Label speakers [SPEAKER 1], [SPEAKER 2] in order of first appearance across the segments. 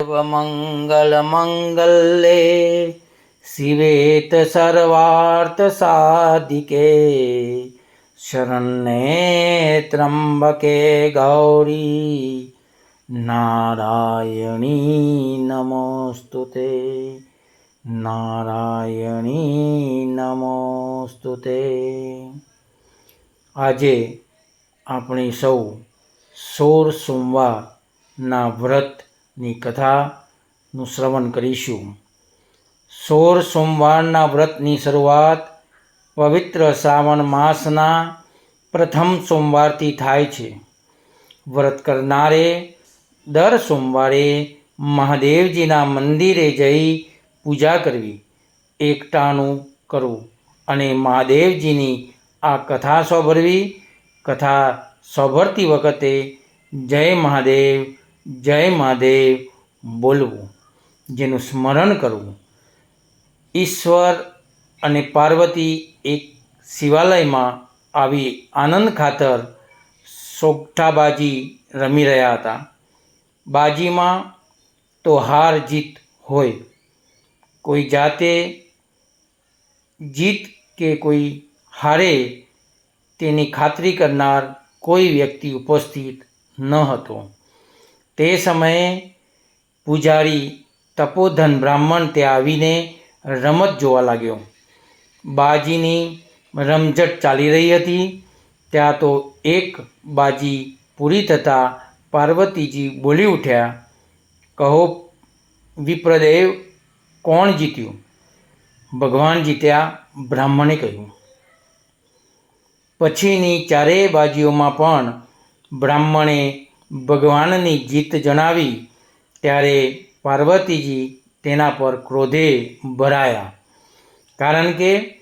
[SPEAKER 1] સર્વમંગલમંગલે શિવેત शरण्ये त्र्यम्बके ત્રંબકે ગૌરી નારાયણી નમોસ્તુતે નારાયણી નમોસ્તુતે આજે આપણે સૌ સોળ સોમવારના વ્રતની કથાનું શ્રવણ કરીશું. સોળ સોમવારના વ્રતની શરૂઆત પવિત્ર શ્રાવણ માસના પ્રથમ સોમવારથી થાય છે. વ્રત કરનારે દર સોમવારે મહાદેવજીના મંદિરે જઈ પૂજા કરવી, એકટાણું કરવું અને મહાદેવજીની આ કથા સાંભળવી કથા સાંભળતી વખતે જય મહાદેવ જય મહાદેવ બોલવું, જેનું સ્મરણ કરવું. ઈશ્વર અને પાર્વતી એક શિવાલયમાં આવી આનંદ ખાતર સોગઠાબાજી રમી રહ્યા હતા. બાજીમાં તો હાર જીત હોય. કોઈ જાતે જીત કે કોઈ હારે તેની ખાતરી કરનાર કોઈ વ્યક્તિ ઉપસ્થિત ન હતો. તે સમયે પૂજારી તપોધન બ્રાહ્મણ ત્યાં આવીને રમત જોવા લાગ્યો. બાજીની રમઝટ ચાલી રહી હતી. ત્યાં તો એક બાજી પૂરી થતાં પાર્વતીજી બોલી ઉઠ્યા, કહો, વિપ્રદેવ, કોણ જીત્યું? ભગવાન જીત્યા બ્રાહ્મણે કહ્યું. પછીની ચારેય બાજીઓમાં પણ બ્રાહ્મણે ભગવાનની જીત જણાવી ત્યારે પાર્વતીજી તેના પર ક્રોધે ભરાયા. કારણ કે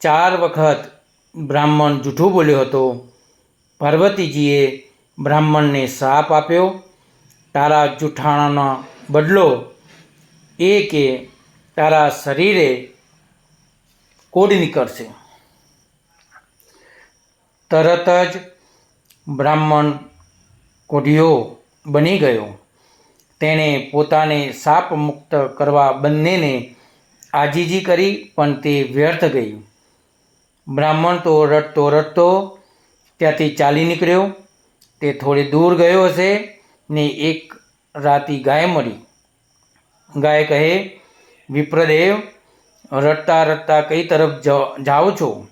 [SPEAKER 1] ચાર વખત બ્રાહ્મણ જૂઠું બોલ્યો હતો. પાર્વતીજીએ બ્રાહ્મણને શાપ આપ્યો. તારા જૂઠાણાનો બદલો એ કે તારા શરીરે કોડ નીકળશે. તરત જ બ્રાહ્મણ કોઢિયો બની ગયો. તેણે પોતાને સાપ મુક્ત કરવા બંનેને આજીજી કરી, પણ તે વ્યર્થ ગઈ. બ્રાહ્મણ તો રડતો રડતો ત્યાંથી ચાલી નીકળ્યો. તે થોડી દૂર ગયો હશે ને એક રાતી ગાય મળી. ગાય કહે, વિપ્રદેવ, રડતા રડતા કઈ તરફ જાઓ છો?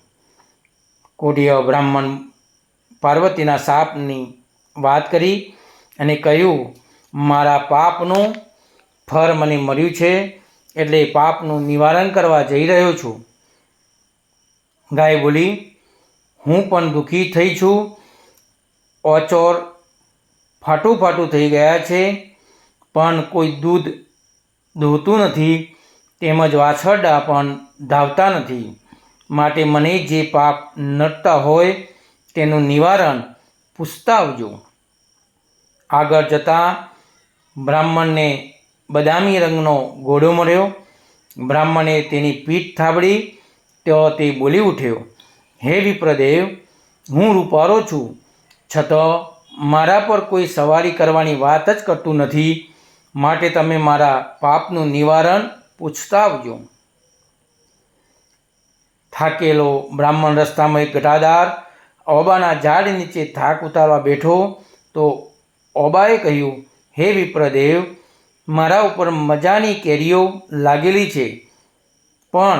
[SPEAKER 1] કોઢિયા બ્રાહ્મણ પાર્વતીના શાપની વાત કરી અને કહ્યું, મારા પાપનું ફળ મને મળ્યું છે, એટલે પાપનું નિવારણ કરવા જઈ રહ્યો છું. ગાય બોલી, હું પણ દુઃખી થઈ છું. ઓચોર ફાટું ફાટું થઈ ગયા છે, પણ કોઈ દૂધ દોહતું નથી, તેમજ વાછરડા પણ ધાવતા નથી. માટે મને જે પાપ નડતા હોય તેનું નિવારણ પૂછતા આવજો આગળ જતાં બ્રાહ્મણને બદામી રંગનો ઘોડો મળ્યો. બ્રાહ્મણે તેની પીઠ થાબડી તો તે બોલી ઉઠ્યો, હે વિપ્રદેવ, હું રૂપારો છું. છતાં મારા પર કોઈ સવારી કરવાની વાત જ કરતું નથી. માટે તમે મારા પાપનું નિવારણ પૂછતા આવજો થાકેલો બ્રાહ્મણ રસ્તામાં એક ઘટાદાર ઓબાના ઝાડ નીચે થાક ઉતારવા બેઠો તો ઓબાએ કહ્યું, હે વિપ્રદેવ, મારા ઉપર મજાની કેરીઓ લાગેલી છે, પણ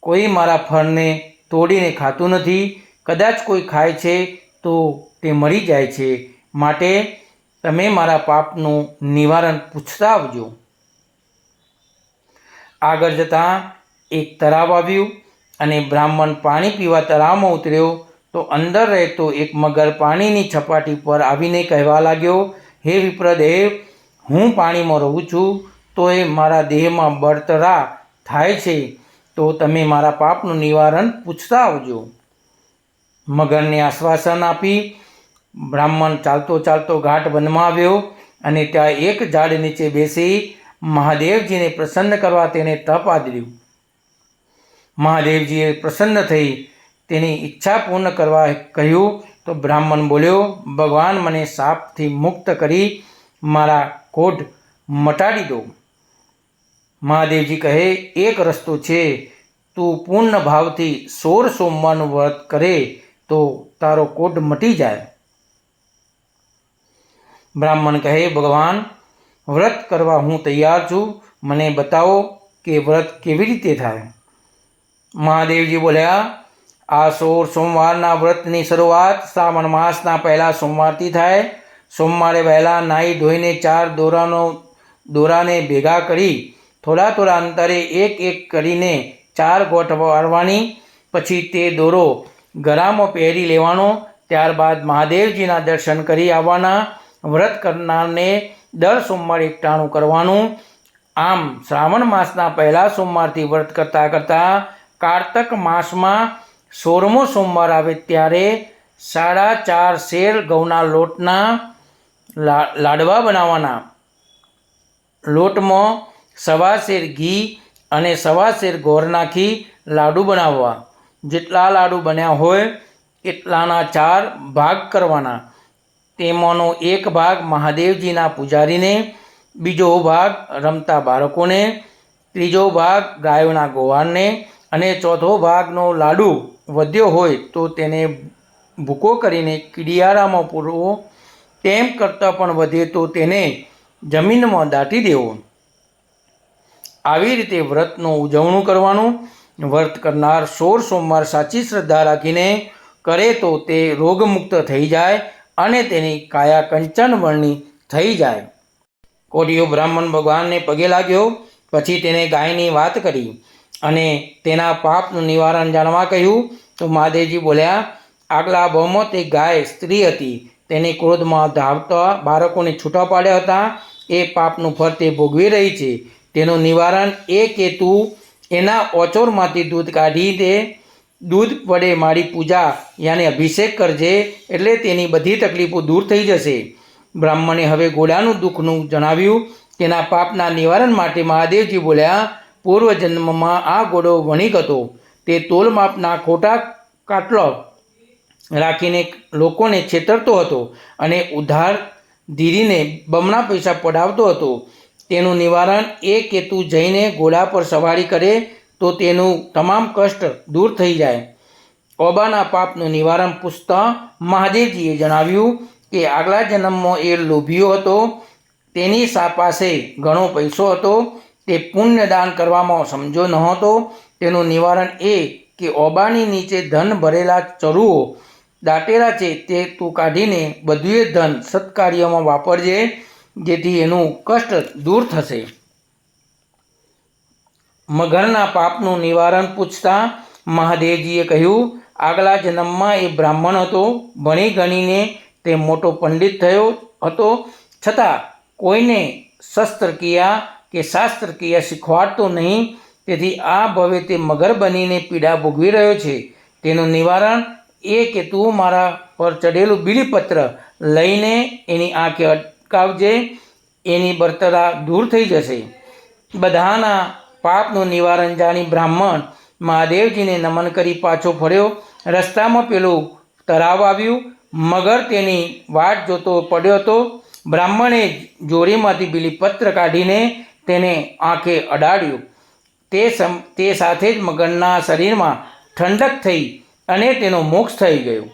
[SPEAKER 1] કોઈ મારા ફળને તોડીને ખાતું નથી. કદાચ કોઈ ખાય છે તો તે મરી જાય છે. માટે તમે મારા પાપનું નિવારણ પૂછતા આવજો. આગળ જતાં એક તળાવ આવ્યું અને બ્રાહ્મણ પાણી પીવા તળાવમાં ઉતર્યો તો અંદર રહેતો એક મગર પાણીની છપાટી પર આવીને કહેવા લાગ્યો, હે વિપ્રદેવ, હું પાણીમાં રહું છું, તો એ મારા દેહમાં બળતરા થાય છે, તો તમે મારા પાપનું નિવારણ પૂછતા આવજો. મગરને આશ્વાસન આપી બ્રાહ્મણ ચાલતો ચાલતો ઘાટ વનમાં આવ્યો અને ત્યાં એક ઝાડ નીચે બેસી મહાદેવજીને પ્રસન્ન કરવા તેને તપ આદર્યું. મહાદેવજીએ પ્રસન્ન થઈ તેની ઈચ્છા પૂર્ણ કરવા કહ્યું તો બ્રાહ્મણ બોલ્યો, ભગવાન, મને સાપથી મુક્ત કરી મારા કોઢ મટાડી દો. મહાદેવજી કહે, એક રસ્તો છે. તું પૂર્ણ ભાવથી સોળ સોમવારનું વ્રત કરે તો તારો કોઢ મટી જાય. બ્રાહ્મણ કહે, ભગવાન, વ્રત કરવા હું તૈયાર છું. મને બતાવો કે વ્રત કેવી રીતે થાય. મહાદેવજી બોલ્યા આ સોળ સોમવારના વ્રતની શરૂઆત શ્રાવણ માસના પહેલા સોમવારથી થાય. સોમવારે વહેલા નાહી ધોઈને ચાર દોરાનો, દોરાને ભેગા કરી થોડા થોડા અંતરે એક એક કરીને ચાર ગોઠ વાળવાની, પછી તે દોરો ગળામાં પહેરી લેવાનો. ત્યારબાદ મહાદેવજીના દર્શન કરી આવવાના. વ્રત કરનારને દર સોમવારે એકટાણું કરવાનું. આમ શ્રાવણ માસના પહેલા સોમવારથી વ્રત કરતાં કરતાં કારતક માસમાં સોળમો સોમવાર આવે ત્યારે સાડા ચાર શેર ઘઉંના લોટના લાડવા બનાવવાના. લોટમાં સવા શેર ઘી અને સવા શેર ગોળ નાખી લાડુ બનાવવા. જેટલા લાડુ બન્યા હોય એટલાના ચાર ભાગ કરવાના. તેમાંનો એક ભાગ મહાદેવજીના પૂજારીને, બીજો ભાગ રમતા બાળકોને, ત્રીજો ભાગ ગાયોના ગોવાળને અને ચોથો ભાગનો લાડુ વધ્યો હોય તો તેને ભૂકો કરીને કીડિયારામાં પૂરવો. તેમ કરતાં પણ વધે તો તેને જમીનમાં દાટી દેવો. આવી રીતે વ્રતનું ઉજવણું કરવાનું. વ્રત કરનાર સોળ સોમવાર સાચી શ્રદ્ધા રાખીને કરે તો તે રોગમુક્ત થઈ જાય અને તેની કાયા કંચન વર્ણી થઈ જાય. કોઢિયો બ્રાહ્મણ ભગવાનને પગે લાગ્યો. પછી તેને ગાયની વાત કરી. અને તેના પાપનું નિવારણ જાણવા કહ્યું, તો મહાદેવજી બોલ્યા, આગલા ભાવમાં તે ગાય સ્ત્રી હતી. તેને ક્રોધમાં ધાવતા બાળકોને છૂટા પાડ્યા હતા. એ પાપનું ફળ તે ભોગવી રહી છે. તેનું નિવારણ એ કે તું એના ઓચોરમાંથી દૂધ કાઢી દે. દૂધ વડે મારી પૂજા યાને અભિષેક કરજે, એટલે તેની બધી તકલીફો દૂર થઈ જશે. બ્રાહ્મણે હવે ઘોડાનું દુઃખનું જણાવ્યું. તેના પાપના નિવારણ માટે મહાદેવજી બોલ્યા પૂર્વજન્મમાં આ ઘોડો વણિક હતો. તે તોલ માપના ખોટા કાટલો રાખીને લોકોને છેતરતો હતો અને ઉધાર ધીરીને બમણા પૈસા પડાવતો હતો. તેનું નિવારણ એ કે તું જઈને ઘોડા પર સવારી કરે તો તેનું તમામ કષ્ટ દૂર થઈ જાય. ઓબાના પાપનું નિવારણ પૂછતા મહાદેવજીએ જણાવ્યું કે આગલા જન્મમાં એ લોભીયો હતો. તેની પાસે ઘણો પૈસો હતો? તે પુણ્યદાન કરવામાં સમજો નહોતો. તેનું નિવારણ એ કે ઓબાની નીચે ધન ભરેલા ચરુઓ દાટેલા છે તે તું કાઢીને બધુંય ધન સત્કાર્યમાં વાપરજે, જેથી એનું કષ્ટ દૂર થશે. મગરના પાપનું નિવારણ પૂછતા મહાદેવજીએ કહ્યું, આગલા જન્મમાં એ બ્રાહ્મણ હતો, ભણી ગણીને તે મોટો પંડિત થયો હતો. છતાં કોઈને શસ્ત્રક્રિયા કે શાસ્ત્રક્રિયા શીખવાડતો નહીં, તેથી આ ભવે તે મગર બનીને પીડા ભોગવી રહ્યો છે. તેનું નિવારણ એ કે તું મારા પર ચડેલું બીલીપત્ર લઈને એની આંખે અટકાવજે, એની બરતરા દૂર થઈ જશે. બધાના પાપનું નિવારણ જાણી બ્રાહ્મણ મહાદેવજીને નમન કરી પાછો ફર્યો. રસ્તામાં પેલું તળાવ આવ્યું. મગર તેની વાટ જોતો પડ્યો હતો. બ્રાહ્મણે જોરીમાંથી બીલીપત્ર કાઢીને તેને આંખે અડાડ્યું. તે સમ, તે સાથે જ મગનના શરીરમાં ઠંડક થઈ અને તેનો મોક્ષ થઈ ગયો.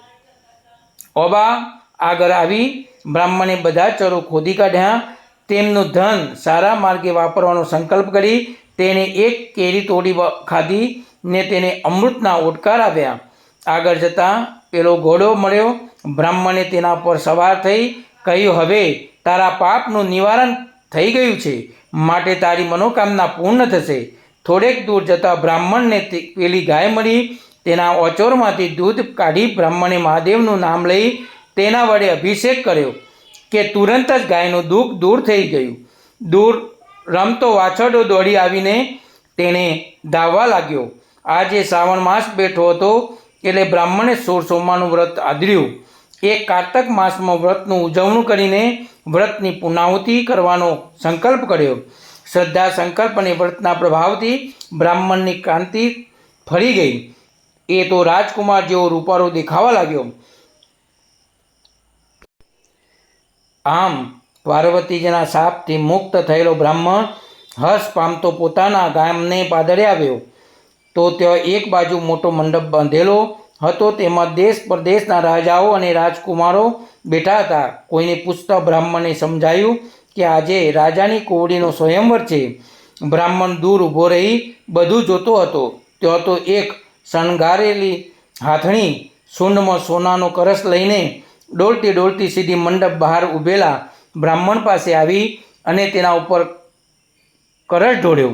[SPEAKER 1] ઓબા આગળ આવી, બ્રાહ્મણે બધા ચરો ખોદી કાઢ્યા. તેમનું ધન સારા માર્ગે વાપરવાનો સંકલ્પ કરી તેને એક કેરી તોડી ખાધી ને તેને અમૃતના ઓટકાર આવ્યા આગળ જતાં પેલો ઘોડો મળ્યો. બ્રાહ્મણે તેના પર સવાર થઈ કહ્યું, હવે તારા પાપનું નિવારણ થઈ ગયું છે. માટે તારી મનોકામના પૂર્ણ થશે. થોડેક દૂર જતાં બ્રાહ્મણને પેલી ગાય મળી. તેના ઓચોરમાંથી દૂધ કાઢી બ્રાહ્મણે મહાદેવનું નામ લઈ તેના વડે અભિષેક કર્યો, કે તુરંત જ ગાયનું દુઃખ દૂર થઈ ગયું. દૂર રમતો વાછરડો દોડી આવીને તેને ધાવવા લાગ્યો. આજે શ્રાવણ માસ બેઠો હતો, એટલે બ્રાહ્મણે સોળ સોમવાનું વ્રત આદર્યું. એ કારતક માસમાં વ્રતનું ઉજવણું કરીને વ્રતની પુનાહુતિ કરવાનો સંકલ્પ કર્યો. શ્રદ્ધા, સંકલ્પ અને વ્રતના પ્રભાવથી બ્રાહ્મણની ક્રાંતિ ફરી ગઈ. એ તો રાજકુમાર જેવો રૂપારો દેખાવા લાગ્યો. આમ પાર્વતીજીના શાપથી મુક્ત થયેલો બ્રાહ્મણ હર્ષ પામતો પોતાના ગામને પાદરે આવ્યો. તો ત્યાં એક બાજુ મોટો મંડપ બાંધેલો હતો તેમાં દેશ પરદેશના રાજાઓ અને રાજકુમારો બેઠા હતા. કોઈને પૂછતા બ્રાહ્મણને સમજાયું કે આજે રાજાની કોવડીનો સ્વયંવર છે. બ્રાહ્મણ દૂર ઊભો રહી બધું જોતો હતો. ત્યાં તો એક શણગારેલી હાથણી સૂંઢમાં સોનાનો કરસ લઈને ડોલતી ડોલતી સીધી મંડપ બહાર ઊભેલા બ્રાહ્મણ પાસે આવી અને તેના ઉપર કરસ ઢોળ્યો.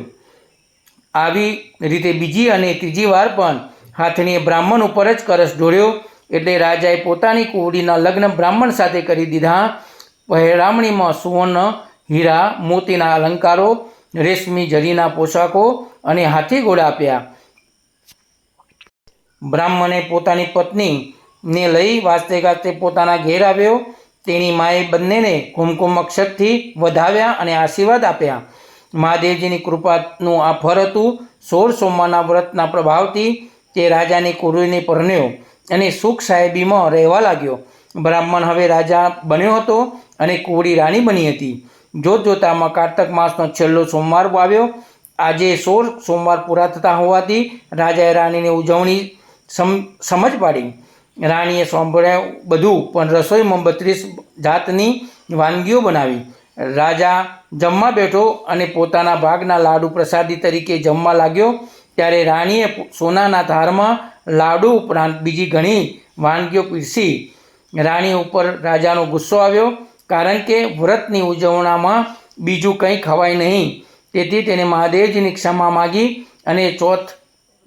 [SPEAKER 1] આવી રીતે બીજી અને ત્રીજી વાર પણ હાથણીએ બ્રાહ્મણ ઉપર જ કરસ ઢોળ્યો એટલે રાજાએ પોતાની કુવડીના લગ્ન બ્રાહ્મણ સાથે કરી દીધા. પહેરામણીમાં સુવર્ણ, હીરા, મોતીના અલંકારો, રેશમી જરીના પોશાકો અને હાથી ઘોડા આપ્યા. બ્રાહ્મણે પોતાની પત્નીને લઈ વાસ્તે ગાસ્તે પોતાના ઘેર આવ્યો. તેની માએ બંનેને કુમકુમ અક્ષરથી વધાવ્યા અને આશીર્વાદ આપ્યા. મહાદેવજીની કૃપાનું આ ફર હતું. સોળ સોમવારના વ્રતના પ્રભાવથી તે રાજાની કુરુને પરણ્યો અને સુખ સાહેબીમાં રહેવા લાગ્યો. બ્રાહ્મણ હવે રાજા બન્યો હતો અને કુવડી રાણી બની હતી. જોત જોતામાં કારતક માસનો છેલ્લો સોમવાર આવ્યો. આજે સોળ સોમવાર પૂરા થતા હોવાથી રાજાએ રાણીની ઉજવણી સમ, સમજ પાડી. રાણીએ સાંભળ્યા બધું પણ રસોઈમાં બત્રીસ જાતની વાનગીઓ બનાવી. રાજા જમવા બેઠો અને પોતાના ભાગના લાડુ પ્રસાદી તરીકે જમવા લાગ્યો. ત્યારે રાણીએ સોનાના ધારમાં લાડુ ઉપરાંત બીજી ઘણી વાનગીઓ પીરસી. રાણી ઉપર રાજાનો ગુસ્સો આવ્યો, કારણ કે વ્રતની ઉજવણામાં બીજું કંઈ ખવાય નહીં. તેથી તેને મહાદેવજીની ક્ષમા માગી અને ચોથ,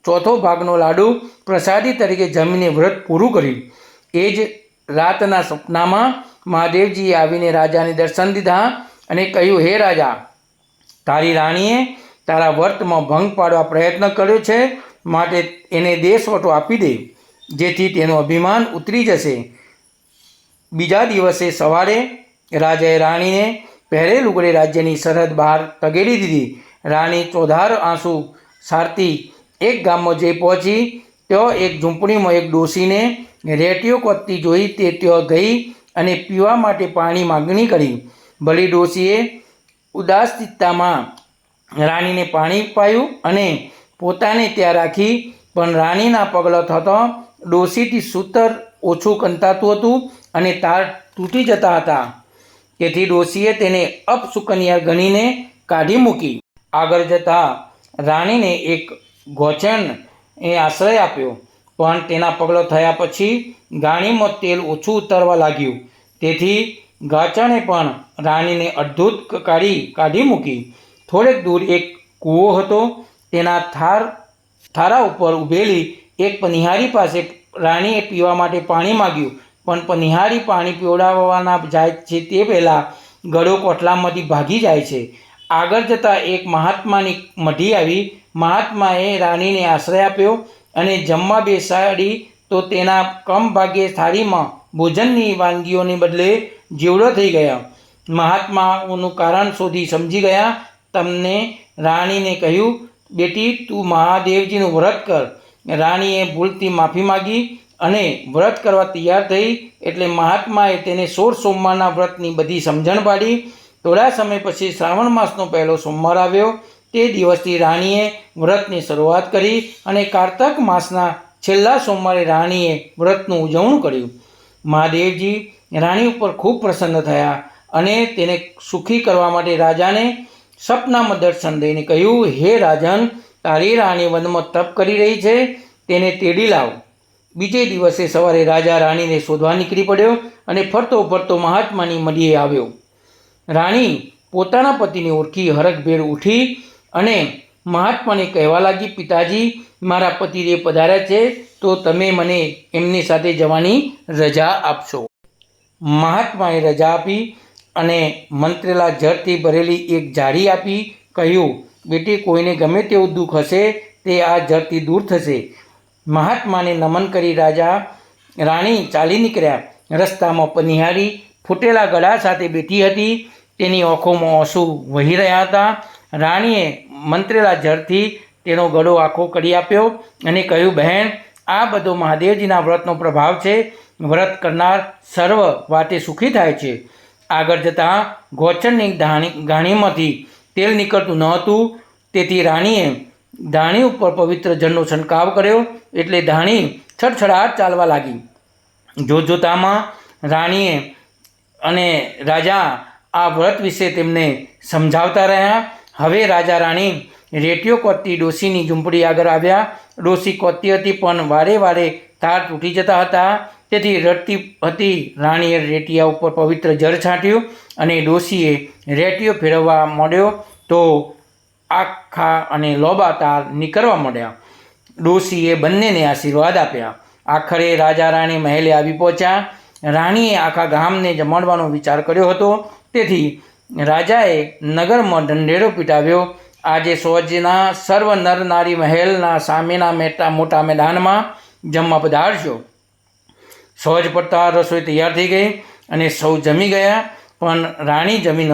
[SPEAKER 1] ચોથો ભાગનો લાડુ પ્રસાદી તરીકે જમીને વ્રત પૂરું કર્યું. એ જ રાતના સપનામાં મહાદેવજીએ આવીને રાજાને દર્શન દીધા અને કહ્યું, હે રાજા, તારી રાણીએ તારા વર્તમાં ભંગ પાડવા પ્રયત્ન કર્યો છે, માટે એને દેશવટો આપી દે, જેથી તેનું અભિમાન ઉતરી જશે. બીજા દિવસે સવારે રાજાએ રાણીને પહેરે લુગડે રાજ્યની સરહદ બહાર તગેડી દીધી. રાણી ચોધાર આંસુ સારતી એક ગામમાં જઈ પહોંચી. ત્યાં એક ઝૂંપડીમાં એક ડોસીને રેટીઓ કોતતી જોઈ તે ત્યાં ગઈ અને પીવા માટે પાણી માગણી કરી. ભલી ડોસીએ ઉદાસ ચિત્તામાં રાણીને પાણી પાયું અને પોતાને ત્યાં રાખી, પણ રાણીના પગલા થતાં ડોસીથી સૂતર ઓછું કંતાતું હતું અને તાર તૂટી જતા હતા. તેથી ડોસીએ તેને અપસુકન્યા ગણીને કાઢી મૂકી. આગળ જતાં રાણીને એક ગોચણ એ આશ્રય આપ્યો, પણ તેના પગલો થયા પછી ગાણીમાં તેલ ઓછું ઉતરવા લાગ્યું. તેથી ગાચણે પણ રાણીને અદ્ભુત કાઢી કાઢી મૂકી. થોડેક દૂર એક કૂવો હતો. તેના થાર, થારા ઉપર ઊભેલી એક પનિહારી પાસે રાણીએ પીવા માટે પાણી માગ્યું. પણ પનિહારી પાણી પીવડાવવાના જાય છે તે પહેલાં ગળો કોટલામાંથી ભાગી જાય છે. આગળ જતાં એક મહાત્માની મઢી આવી. મહાત્માએ રાણીને આશ્રય આપ્યો અને જમવા બેસાડી તો તેના કમ ભાગ્યે થાળીમાં ભોજનની વાનગીઓને બદલે જીવડો થઈ ગયા. મહાત્માઓનું કારણ શોધી સમજી ગયા તમને રાણીને કહ્યું, બેટી, તું મહાદેવજીનું વ્રત કર. રાણીએ ભૂલથી માફી માગી અને વ્રત કરવા તૈયાર થઈ એટલે મહાત્માએ તેને સોળ સોમવારના વ્રતની બધી સમજણ પાડી. થોડા સમય પછી શ્રાવણ માસનો પહેલો સોમવાર આવ્યો. તે દિવસથી રાણીએ વ્રતની શરૂઆત કરી અને કારતક માસના છેલ્લા સોમવારે રાણીએ વ્રતનું ઉજવણું કર્યું. મહાદેવજી રાણી ઉપર ખૂબ પ્રસન્ન થયા અને તેને સુખી કરવા માટે રાજાને સપનામાં દર્શન દઈને કહ્યું, હે રાજન, તારી રાણી વનમાં તપ કરી રહી છે, તેને તેડી લાવ. બીજે દિવસે સવારે રાજા રાણીને શોધવા નીકળી પડ્યો અને ફરતો ફરતો મહાત્માની મળીએ આવ્યો. રાણી પોતાના પતિને ઓળખી હરખભેર ઉઠી અને મહાત્માને કહેવા લાગી, પિતાજી, મારા પતિદેવ પધાર્યા છે, તો તમે મને એમની સાથે જવાની રજા આપશો. મહાત્માએ રજા આપી અને મંત્રેલા જળથી ભરેલી એક જાળી આપી કહ્યું, બેટી, કોઈને ગમે તેવું દુઃખ હશે, તે આ જળથી દૂર થશે. મહાત્માને નમન કરી રાજા રાણી ચાલી નીકળ્યા. રસ્તામાં પનિહારી ફૂટેલા ગળા સાથે બેઠી હતી. તેની આંખોમાં આંસુ વહી રહ્યા હતા. રાણીએ મંત્રેલા જળથી તેનો ગળો આખો કરી આપ્યો અને કહ્યું, બહેન, આ બધો મહાદેવજીના વ્રતનો પ્રભાવ છે. વ્રત કરનાર સર્વ વાતે સુખી થાય છે. આગળ જતાં ગોચરની ધાણી ઘાણીમાંથી તેલ નીકળતું ન હતું. તેથી રાણીએ ધાણી ઉપર પવિત્ર જળનો છંટકાવ કર્યો એટલે ધાણી છડછડાટ ચાલવા લાગી. જોતજોતામાં રાણીએ અને રાજા આ વ્રત વિશે તેમને સમજાવતા રહ્યા. હવે રાજા રાણી રેટીઓ કોતતી ડોસીની ઝૂંપડી આગળ આવ્યા. ડોસી કોતતી હતી પણ વારે વારે તાર તૂટી જતા હતા. તેથી રડતી હતી રાણીએ રેટિયા ઉપર પવિત્ર જળ છાંટ્યું અને ડોશીએ રેટીઓ ફેરવવા માંડ્યો તો આખા અને લોબા તાર નીકળવા માંડ્યા. ડોશીએ બંનેને આશીર્વાદ આપ્યા. આખરે રાજા રાણી મહેલે આવી પહોંચ્યા. રાણીએ આખા ગામને જમાડવાનો વિચાર કર્યો હતો. તેથી રાજાએ નગરમાં ઢંઢેરો પીટાવ્યો. આજે સોજના સર્વ નર નારી મહેલના સામેના મેટા મોટા મેદાનમાં જમવા પધારશો. સહજ પડતા રસોઈ તૈયાર થઈ ગઈ અને સૌ જમી ગયા, પણ રાણી જમી ન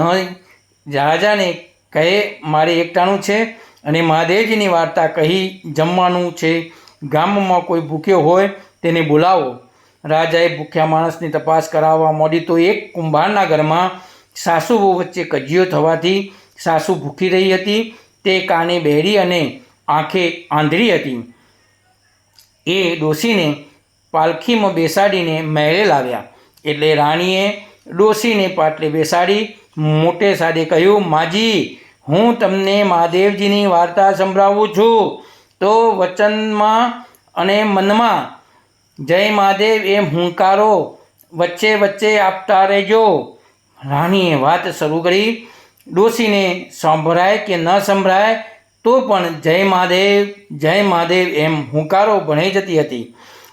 [SPEAKER 1] રાજાને કહે, મારે એકટાણું છે અને મહાદેવજીની વાર્તા કહી જમવાનું છે. ગામમાં કોઈ ભૂખ્યો હોય તેને બોલાવો. રાજાએ ભૂખ્યા માણસની તપાસ કરાવવા મોડી તો એક કુંભારના ઘરમાં સાસુ બહુ વચ્ચે કજિયો થવાથી સાસુ ભૂખી રહી હતી. તે કાને બહેરી અને આંખે આંધળી હતી. એ ડોશીને પાલખીમાં બેસાડીને મહેલે લાવ્યા. એટલે રાણીએ ડોસીને પાટલે બેસાડી, મોટે સાદે કહ્યું, માજી, હું તમને મહાદેવજીની વાર્તા સંભળાવું છું. તો વચનમાં અને મનમાં જય મહાદેવ એમ હુંકારો, વચ્ચે વચ્ચે આપતા રહેજો. રાણીએ વાત શરૂ કરી. ડોસીને સંભળાય કે ન સંભળાય, તો પણ જય મહાદેવ જય મહાદેવ એમ હુંકારો ભણાઈ જતી હતી.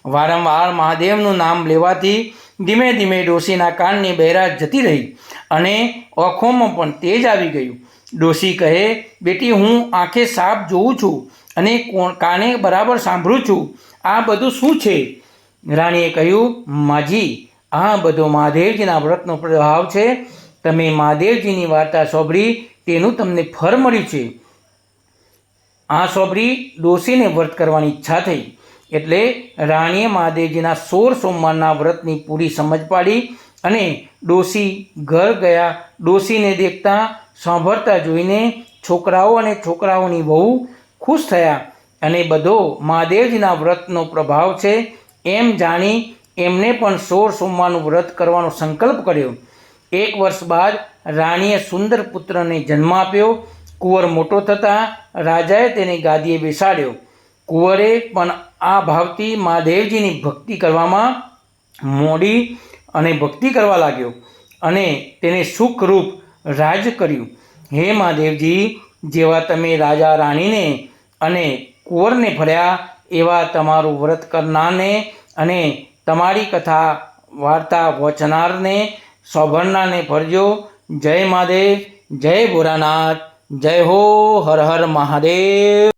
[SPEAKER 1] વારંવાર મહાદેવનું નામ લેવાથી ધીમે ધીમે ડોશીના કાનની બહેરાશ જતી રહી અને આંખોમાં પણ તેજ આવી ગયું. ડોશી કહે, બેટી, હું આંખે સાપ જોઉં છું અને કાને બરાબર સાંભળું છું. આ બધું શું છે? રાણીએ કહ્યું, માજી, આ બધો મહાદેવજીના વ્રતનો પ્રભાવ છે. તમે મહાદેવજીની વાર્તા સાંભળી, તેનું તમને ફળ મળ્યું છે. આ સાંભળી ડોશીને વ્રત કરવાની ઈચ્છા થઈ. એટલે રાણીએ મહાદેવજીના સોળ સોમવારના વ્રતની પૂરી સમજ પાડી અને ડોસી ઘર ગયા. ડોસીને દેખતા સાંભળતા જોઈને છોકરાઓ અને છોકરાઓની વહુ ખુશ થયા અને બધો મહાદેવજીના વ્રતનો પ્રભાવ છે એમ જાણી એમને પણ સોળ સોમવારનું વ્રત કરવાનો સંકલ્પ કર્યો. એક વર્ષ બાદ રાણીએ સુંદર પુત્રને જન્મ આપ્યો. કુંવર મોટો થતાં રાજાએ તેને ગાદીએ બેસાડ્યો. કુંવરે પણ આ ભાવથી મહાદેવજીની ભક્તિ કરવામાં મોડી અને ભક્તિ કરવા લાગ્યો અને તેને સુખરૂપ રાજ કર્યું. હે મહાદેવજી, જેવા તમે રાજા રાણીને અને કુંવરને ફર્યા એવા તમારું વ્રત કરનારને અને તમારી કથા વાર્તા વચનારને સોભરનાને ફરજો જય મહાદેવ, જય ભોરાનાથ જય હો હર હર મહાદેવ.